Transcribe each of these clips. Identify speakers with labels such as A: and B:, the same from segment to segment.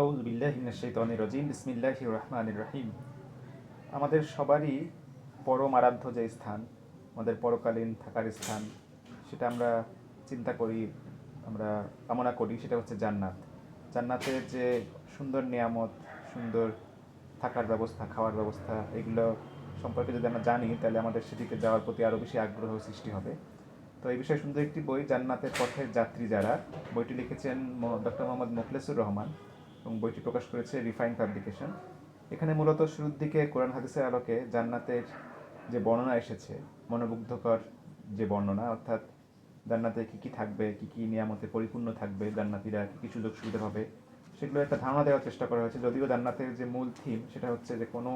A: আউজ বিল্লাহ শৈতানির রজিম বিসমিল্লাহ রহমান রহিম। আমাদের সবারই পরম আরাধ্য যে স্থান, আমাদের পরকালীন থাকার স্থান, সেটা আমরা চিন্তা করি, আমরা কামনা করি, সেটা হচ্ছে জান্নাত। জান্নাতের যে সুন্দর নিয়ামত, সুন্দর থাকার ব্যবস্থা, খাওয়ার ব্যবস্থা, এগুলো সম্পর্কে যদি আমরা জানি, তাহলে আমাদের সেদিকে যাওয়ার প্রতি আরও বেশি আগ্রহ সৃষ্টি হবে। তো এই বিষয়ে সুন্দর একটি বই, জান্নাতের পথের যাত্রী যারা, বইটি লিখেছেন ডক্টর মোহাম্মদ মোখলেসুর রহমান। এবং বইটি প্রকাশ করেছে রিফাইন পাবলিকেশন। এখানে মূলত শুরুর দিকে কোরআন হাদিসের আলোকে জান্নাতের যে বর্ণনা এসেছে, মনোমুগ্ধকর যে বর্ণনা, অর্থাৎ জান্নাতে কী কী থাকবে, কী কী নিয়ামতে পরিপূর্ণ থাকবে, জান্নাতিরা কী কী সুযোগ সুবিধা পাবে, সেগুলো একটা ধারণা দেওয়ার চেষ্টা করা হয়েছে। যদিও জান্নাতের যে মূল থিম সেটা হচ্ছে যে কোনো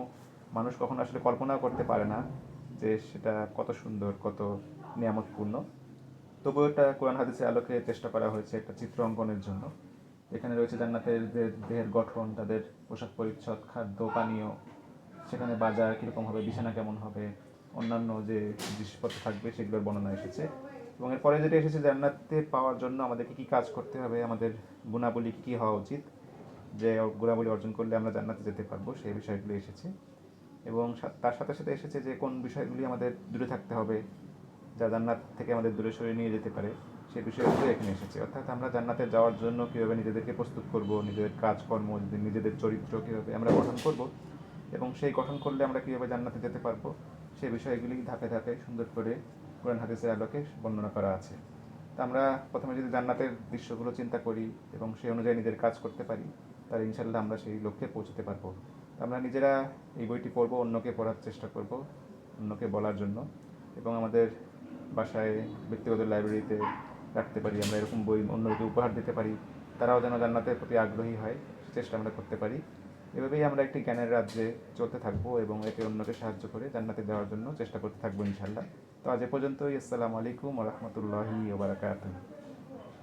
A: মানুষ কখনো আসলে কল্পনাও করতে পারে না যে সেটা কত সুন্দর, কত নিয়ামতপূর্ণ। তবুও এটা কোরআন হাদিসের আলোকে চেষ্টা করা হয়েছে একটা চিত্র অঙ্কনের জন্য। এখানে রয়েছে জান্নাতের যে দেহের গঠন, তাদের পোশাক পরিচ্ছদ, খাদ্য, পানীয়, সেখানে বাজার কীরকম হবে, বিছানা কেমন হবে, অন্যান্য যে জিনিসপত্র থাকবে সেগুলোর বর্ণনা এসেছে। এবং এরপরে যেটা এসেছে, জান্নাতে পাওয়ার জন্য আমাদেরকে কী কাজ করতে হবে, আমাদের গুণাবলী কী হওয়া উচিত, যে গুণাবলী অর্জন করলে আমরা জান্নাতে যেতে পারব, সেই বিষয়গুলো এসেছে। এবং তার সাথে সাথে এসেছে যে কোন বিষয়গুলি আমাদের দূরে থাকতে হবে, যা জান্নাত থেকে আমাদের দূরে সরিয়ে নিয়ে যেতে পারে। সেই বিষয়গুলো এখানে এসেছে। অর্থাৎ আমরা জান্নাতে যাওয়ার জন্য কীভাবে নিজেদেরকে প্রস্তুত করব, নিজেদের কাজকর্ম, নিজেদের চরিত্র কীভাবে আমরা গঠন করব এবং সেই গঠন করলে আমরা কীভাবে জান্নাতে যেতে পারব, সেই বিষয়গুলি ধাপে ধাপে সুন্দর করে কোরআন হাদিসের আলোকে বর্ণনা করা আছে। তা আমরা প্রথমে যদি জান্নাতের দৃশ্যগুলো চিন্তা করি এবং সেই অনুযায়ী নিজের কাজ করতে পারি, তাহলে ইনশাল্লাহ আমরা সেই লক্ষ্যে পৌঁছতে পারব। আমরা নিজেরা এই বইটি পড়ব, অন্যকে পড়ার চেষ্টা করব, অন্যকে বলার জন্য এবং আমাদের বাসায় ব্যক্তিগত লাইব্রেরিতে রাখতে পারি, আমরা এরকম বই অন্যকে উপহার দিতে পারি, তারাও যেন জান্নাতের প্রতি আগ্রহী হয় চেষ্টা আমরা করতে পারি। এভাবেই আমরা একটি জ্ঞানের রাজ্যে চলতে থাকব এবং একে অন্যকে সাহায্য করে জান্নাতে দেওয়ার জন্য চেষ্টা করতে থাকব ইনশাল্লাহ তো আজ এ পর্যন্তই, আসসালামু আলাইকুম রহমতুল্লাহি ওবরাকাতুহ